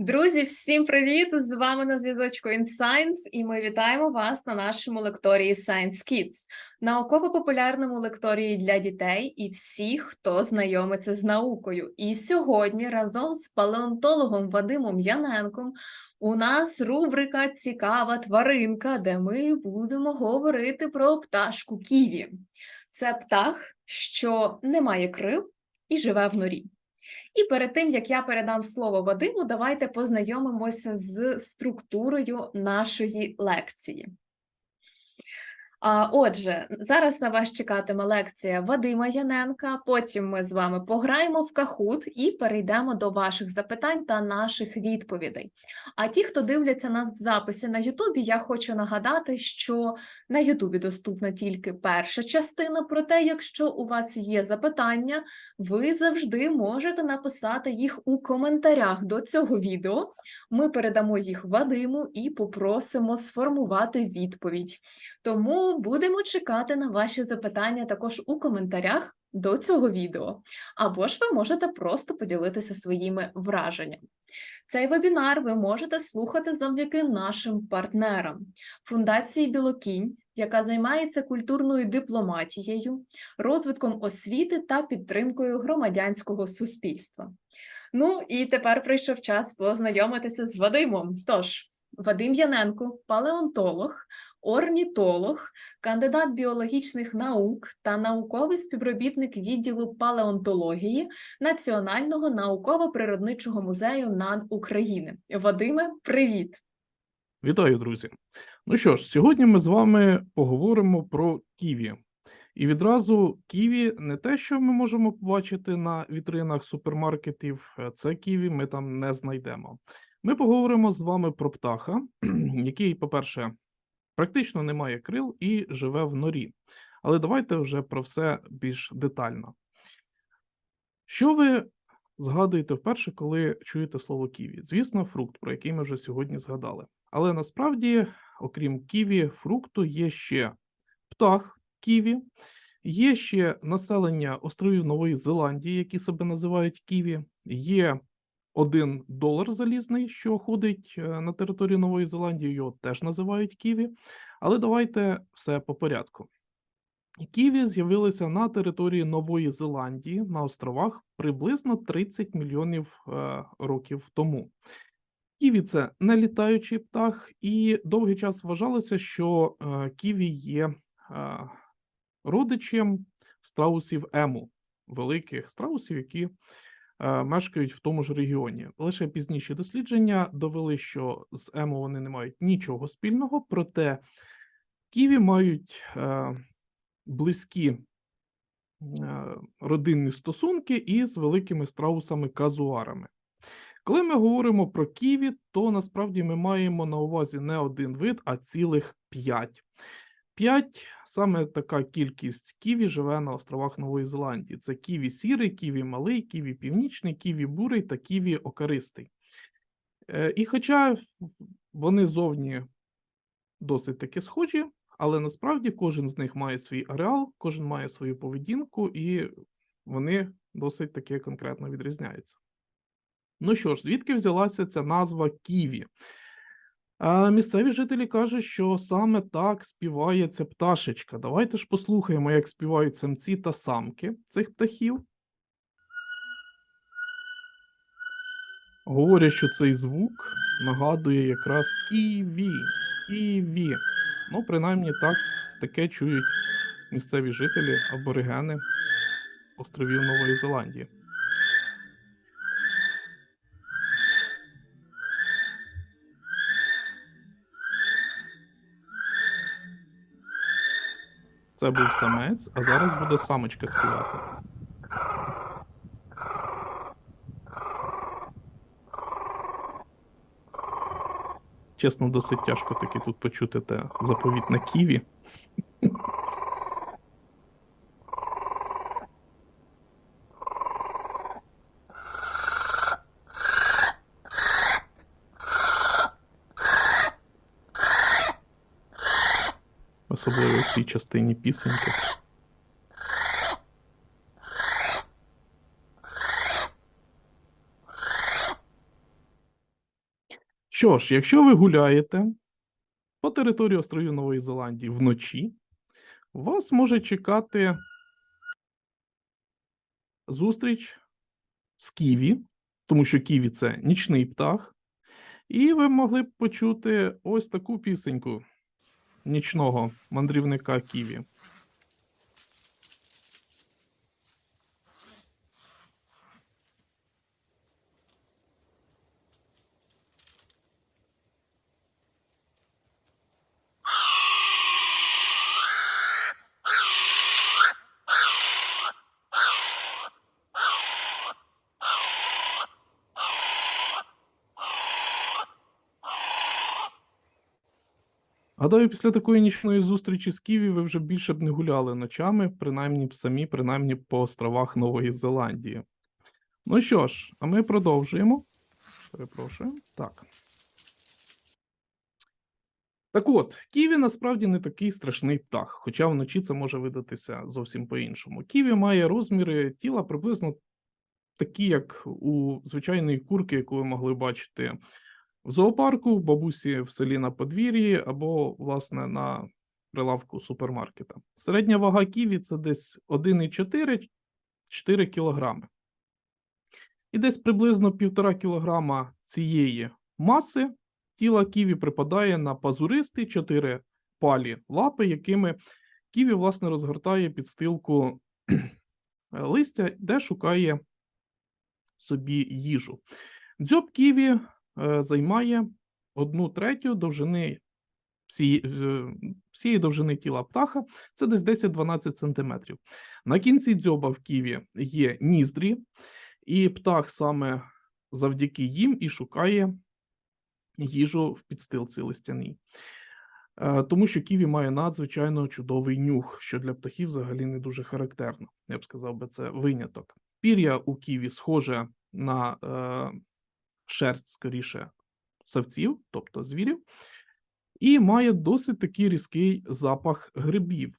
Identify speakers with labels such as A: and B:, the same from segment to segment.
A: Друзі, всім привіт! З вами на зв'язочку InScience, і ми вітаємо вас на нашому лекторії Science Kids, науково-популярному лекторії для дітей і всіх, хто знайомиться з наукою. І сьогодні разом з палеонтологом Вадимом Яненком у нас рубрика Цікава тваринка, де ми будемо говорити про пташку Ківі. Це птах, що не має крил і живе в норі. І перед тим як я передам слово Вадиму, давайте познайомимося з структурою нашої лекції. Отже, зараз на вас чекатиме лекція Вадима Яненка. Потім ми з вами пограємо в кахут і перейдемо до ваших запитань та наших відповідей. А ті, хто дивляться нас в записі на Ютубі, я хочу нагадати, що на Ютубі доступна тільки перша частина. Проте, якщо у вас є запитання, ви завжди можете написати їх у коментарях до цього відео. Ми передамо їх Вадиму і попросимо сформувати відповідь. Тому будемо чекати на ваші запитання також у коментарях до цього відео, або ж ви можете просто поділитися своїми враженнями. Цей вебінар ви можете слухати завдяки нашим партнерам Фундації Білокінь, яка займається культурною дипломатією, розвитком освіти та підтримкою громадянського суспільства. Ну і тепер прийшов час познайомитися з Вадимом. Тож, Вадим Яненко, палеонтолог, орнітолог, кандидат біологічних наук та науковий співробітник відділу палеонтології Національного науково-природничого музею НАН України. Вадиме, привіт!
B: Вітаю, друзі! Ну що ж, сьогодні ми з вами поговоримо про ківі. І відразу ківі не те, що ми можемо побачити на вітринах супермаркетів, е, це ківі ми там не знайдемо. Ми поговоримо з вами про птаха, який, по-перше, практично не має крил і живе в норі. Але давайте вже про все більш детально. Що ви згадуєте вперше, коли чуєте слово ківі? Звісно, фрукт, про який ми вже сьогодні згадали. Але насправді, окрім ківі, фрукту, є ще птах ківі, є ще населення островів Нової Зеландії, які себе називають ківі, є один долар залізний, що ходить е, на території Нової Зеландії, його теж називають Ківі. Але давайте все по порядку. Ківі з'явилися на території Нової Зеландії на островах приблизно 30 мільйонів е, років тому. Ківі це не літаючий птах, і довгий час вважалося, що е, ківі є родичем страусів ему, великих страусів, які мешкають в тому ж регіоні. Лише пізніші дослідження довели, що з емо вони не мають нічого спільного, проте ківі мають е, близькі е, родинні стосунки із великими страусами-казуарами. Коли ми говоримо про ківі, то насправді ми маємо на увазі не один вид, а цілих п'ять. 5 саме така кількість ківі живе на островах Нової Зеландії. Це ківі сірий, ківі малий, ківі північний, ківі бурий та ківі окаристий. Е, і хоча вони зовні досить таки схожі, але насправді кожен з них має свій ареал, кожен має свою поведінку, і вони досить таки конкретно відрізняються. Ну що ж, звідки взялася ця назва Ківі? А місцеві жителі кажуть, що саме так співає ця пташечка. Давайте ж послухаємо, як співають самці та самки цих птахів. Говорять, що цей звук нагадує якраз ківі, ківі. Ну, принаймні так таке чують місцеві жителі аборигени островів Нової Зеландії. Це був самець, а зараз буде самочка співати. Чесно, досить тяжко таки тут почути те заповітне ківі. Особливо в цій частині пісеньки. Що ж, якщо ви гуляєте по території островів Нової Зеландії вночі, вас може чекати зустріч з ківі, тому що ківі це нічний птах, і ви могли б почути ось таку пісеньку нічного мандрівника ківі. Гадаю, після такої нічної зустрічі з Ківі ви вже більше б не гуляли ночами, принаймні б самі, принаймні по островах Нової Зеландії. Ну що ж, а ми продовжуємо. Перепрошую. Так. Так от, Ківі насправді не такий страшний птах, хоча вночі це може видатися зовсім по-іншому. Ківі має розміри тіла приблизно такі, як у звичайної курки, яку ви могли бачити в зоопарку, в бабусі в селі на подвір'ї або, власне, на прилавку супермаркета. Середня вага ківі це десь 1,4-4 кілограми. І десь приблизно 1,5 кілограма цієї маси тіла ківі припадає на пазуристі 4 палі лапи, якими ківі, власне, розгортає підстилку листя, де шукає собі їжу. Дзьоб ківі займає одну третю довжини всієї, е, всієї довжини тіла птаха, це десь 10-12 см. На кінці дзьоба в ківі є ніздрі, і птах саме завдяки їм і шукає їжу в підстилці листяній. Е, Тому що ківі має надзвичайно чудовий нюх, що для птахів взагалі не дуже характерно. Я б сказав би, це виняток. Пір'я у ківі схоже на е, шерсть скоріше савців, тобто звірів, і має досить такий різкий запах грибів.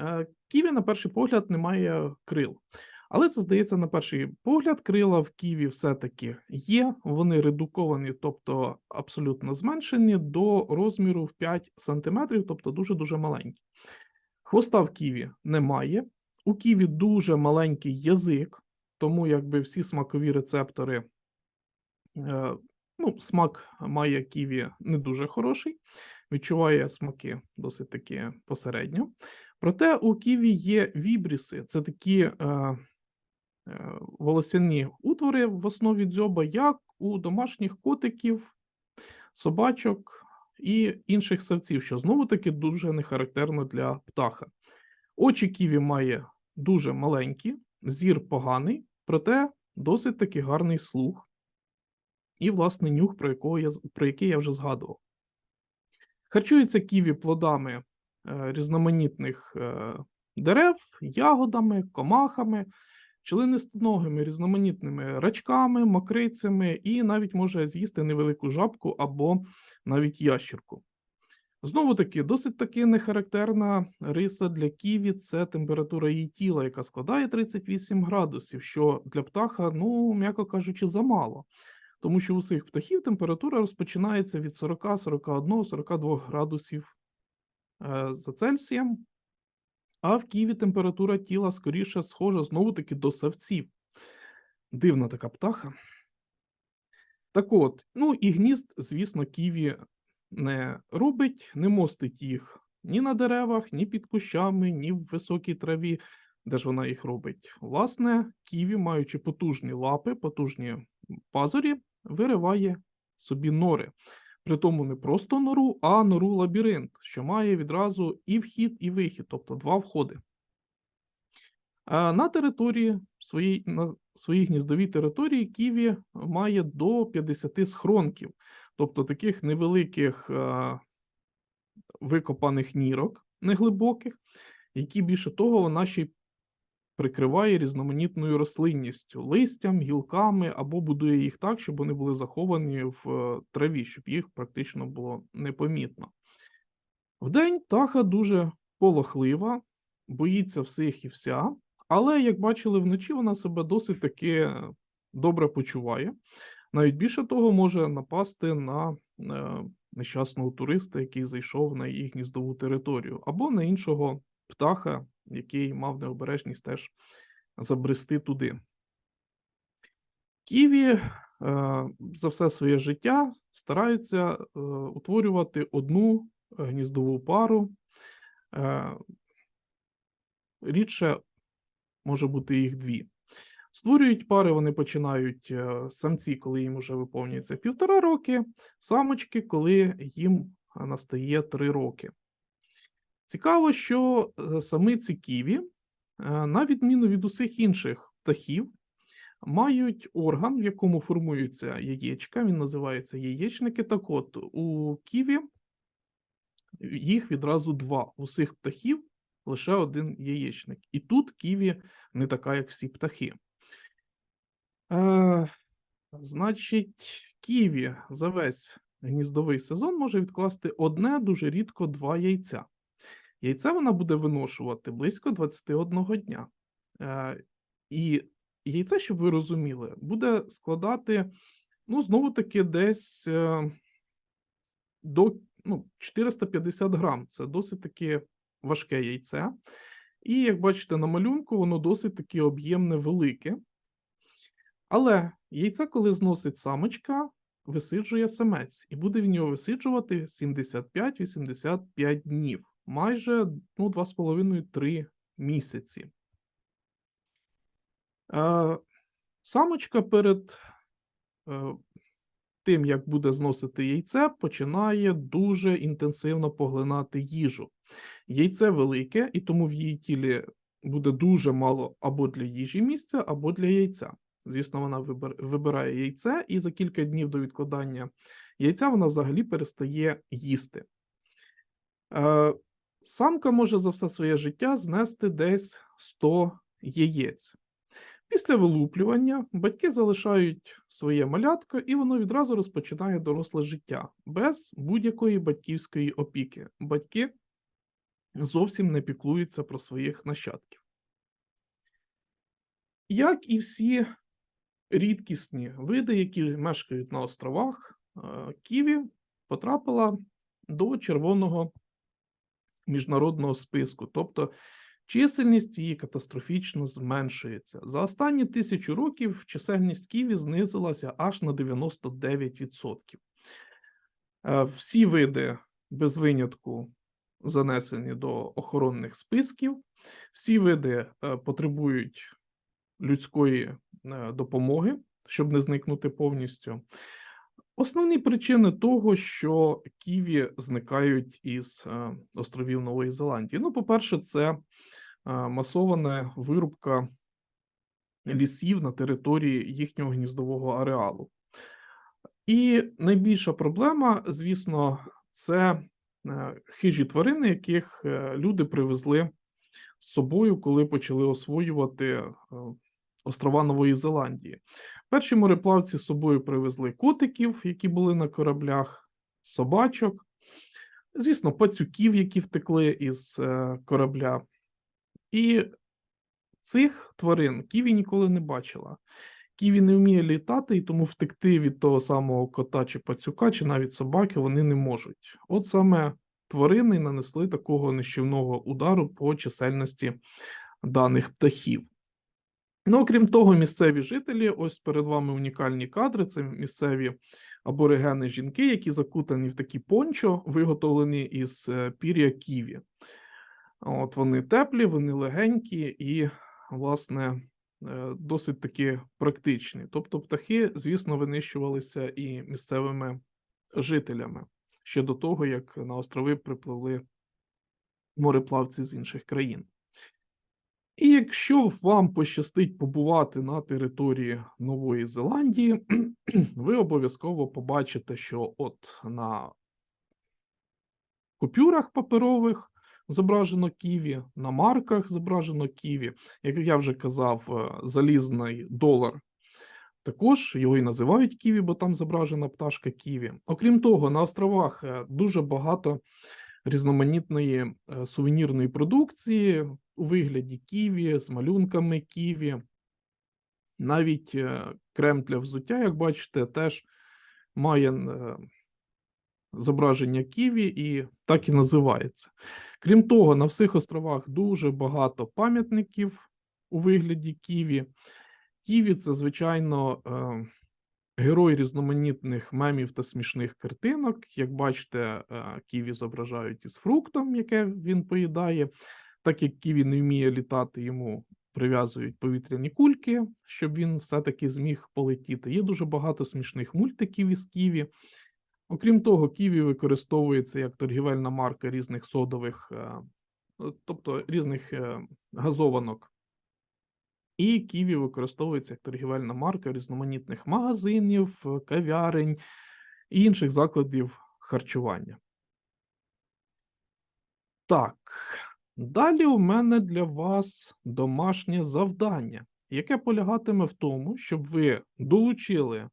B: Е, Ківі, на перший погляд, не має крил. Але це здається на перший погляд, крила в ківі все-таки є. Вони редуковані, тобто абсолютно зменшені до розміру в 5 см, тобто дуже-дуже маленькі. Хвоста в ківі немає. У ківі дуже маленький язик, тому якби всі смакові рецептори, е, ну, смак має ківі не дуже хороший, відчуває смаки досить таки посередньо. Проте у ківі є вібріси, це такі е, е, волосяні утвори в основі дзьоба, як у домашніх котиків, собачок і інших савців, що знову таки дуже не характерно для птаха. Очі ківі має дуже маленькі, зір поганий, проте досить таки гарний слух. І, власне, нюх, про, якого я, про який я вже згадував. Харчується ківі плодами е, різноманітних е, дерев, ягодами, комахами, членистоногими різноманітними рачками, мокрицями і навіть може з'їсти невелику жабку або навіть ящірку. Знову таки, досить таки нехарактерна риса для ківі це температура її тіла, яка складає 38 градусів, що для птаха, ну, м'яко кажучи, замало. Тому що у цих птахів температура розпочинається від 40, 41, 42 градусів е, за Цельсієм, а в Києві температура тіла скоріше схожа знову таки до савців. Дивна така птаха. Так от, ну і гнізд, звісно, ківі не робить, не мостить їх ні на деревах, ні під кущами, ні в високій траві. Де ж вона їх робить? Власне, ківі, маючи потужні лапи, потужні пазурі, вириває собі нори. Притому не просто нору, а нору лабіринт, що має відразу і вхід, і вихід, тобто два входи. На території своїй, на своїй гніздовій території Ківі має до 50 схронків, тобто таких невеликих е, викопаних нірок неглибоких, які більше того вона ще й прикриває різноманітною рослинністю, листям, гілками або будує їх так, щоб вони були заховані в е, траві, щоб їх практично було непомітно. Вдень птаха дуже полохлива, боїться всіх і вся, але, як бачили вночі, вона себе досить таки добре почуває. Навіть більше того, може напасти на е, нещасного туриста, який зайшов на їх гніздову територію, або на іншого птаха, який мав необережність теж забрести туди. Ківі е, за все своє життя стараються е, утворювати одну гніздову пару. Рідше може бути їх дві. Створюють пари, вони починають е, самці, коли їм вже виповнюється півтора роки, самочки, коли їм е, настає три роки. Цікаво, що е, самиці ківі, на відміну від усіх інших птахів, мають орган, в якому формуються яєчка, він називається яєчники. Так от, у ківі їх відразу два. Усіх птахів лише один яєчник. І тут ківі не така, як всі птахи. Е, значить, ківі за весь гніздовий сезон може відкласти одне, дуже рідко два яйця. Яйця вона буде виношувати близько 21 дня. Е, і яйце, щоб ви розуміли, буде складати, ну, знову таки, десь е, до ну, 450 грам. Це досить таки важке яйце. І як бачите на малюнку, воно досить таки об'ємне велике. Але яйце, коли зносить самочка, висиджує самець, і буде в нього висиджувати 75-85 днів, майже ну, 2,5-3 місяці. Е, самочка перед е, тим, як буде зносити яйце, починає дуже інтенсивно поглинати їжу. Яйце велике, і тому в її тілі буде дуже мало або для їжі місця, або для яйця. Звісно, вона вибирає яйце, і за кілька днів до відкладання яйця вона взагалі перестає їсти. Е, самка може за все своє життя знести десь 100 яєць. Після вилуплювання батьки залишають своє малятко, і воно відразу розпочинає доросле життя без будь-якої батьківської опіки. Батьки зовсім не піклуються про своїх нащадків. Як і всі рідкісні види, які мешкають на островах, Ківі потрапила до червоного міжнародного списку, тобто чисельність її катастрофічно зменшується. За останні тисячу років чисельність Ківі знизилася аж на 99%. Е, Всі види без винятку занесені до охоронних списків, всі види е, потребують людської допомоги, щоб не зникнути повністю. Основні причини того, що ківі зникають із е, островів Нової Зеландії. Ну, по-перше, це е, масована вирубка лісів на території їхнього гніздового ареалу. І найбільша проблема, звісно, це е, хижі тварини, яких е, люди привезли з собою, коли почали освоювати е, острова Нової Зеландії. Перші мореплавці з собою привезли котиків, які були на кораблях, собачок, звісно, пацюків, які втекли із е, корабля. І цих тварин Ківі ніколи не бачила. Ківі не вміє літати, і тому втекти від того самого кота чи пацюка, чи навіть собаки вони не можуть. От саме тварини нанесли такого нищівного удару по чисельності даних птахів. Ну, окрім того, місцеві жителі, ось перед вами унікальні кадри. Це місцеві аборигени жінки, які закутані в такі пончо, виготовлені із е, пір'я ківі. От вони теплі, вони легенькі і, власне, е, досить таки практичні. Тобто, птахи, звісно, винищувалися і місцевими жителями ще до того, як на острови припливли мореплавці з інших країн. І якщо вам пощастить побувати на території Нової Зеландії, ви обов'язково побачите, що от на купюрах паперових зображено ківі, на марках зображено ківі. Як я вже казав, е, залізний долар також його і називають ківі, бо там зображена пташка ківі. Окрім того, на островах е, дуже багато різноманітної е, сувенірної продукції у вигляді ківі, з малюнками ківі. Навіть е, крем для взуття, як бачите, теж має е, зображення ківі і так і називається. Крім того, на всіх островах дуже багато пам'ятників у вигляді ківі. Ківі це, звичайно, е, герой різноманітних мемів та смішних картинок. Як бачите, ківі зображають із фруктом, яке він поїдає. Так як ківі не вміє літати, йому прив'язують повітряні кульки, щоб він все-таки зміг полетіти. Є дуже багато смішних мультиків із ківі. Окрім того, ківі використовується як торгівельна марка різних содових, е, е, тобто різних е, газованок. І ківі використовується як торгівельна марка різноманітних магазинів, е, кав'ярень і інших закладів харчування. Так, далі у мене для вас домашнє завдання, яке полягатиме в тому, щоб ви долучили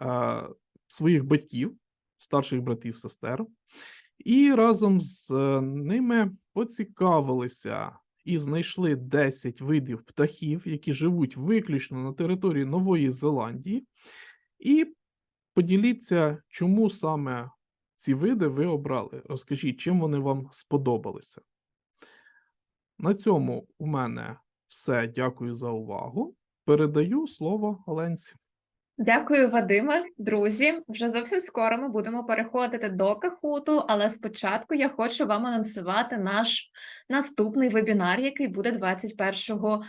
B: е, своїх батьків, старших братів, сестер, і разом з е, ними поцікавилися і знайшли 10 видів птахів, які живуть виключно на території Нової Зеландії, і поділіться, чому саме ці види ви обрали. Розкажіть, чим вони вам сподобалися. На цьому у мене все. Дякую за увагу. Передаю слово Оленці.
A: Дякую, Вадиме. Друзі, вже зовсім скоро ми будемо переходити до Кахуту, але спочатку я хочу вам анонсувати наш наступний вебінар, який буде 21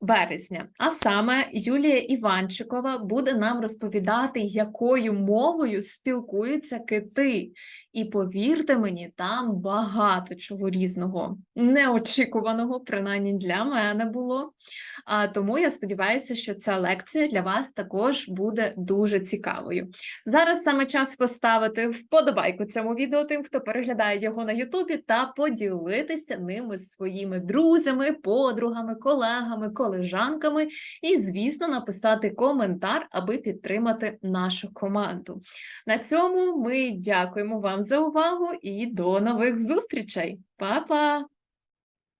A: березня. А саме Юлія Іванчикова буде нам розповідати, якою мовою спілкуються кити. І повірте мені, там багато чого різного, неочікуваного, принаймні для мене було. А, тому я сподіваюся, що ця лекція для вас також буде дуже цікавою. Зараз саме час поставити вподобайку цьому відео тим, хто переглядає його на Ютубі, та поділитися ними з своїми друзями, подругами, колегами, колежанками, і, звісно, написати коментар, аби підтримати нашу команду. На цьому ми дякуємо вам за увагу і до нових зустрічей. Па-па!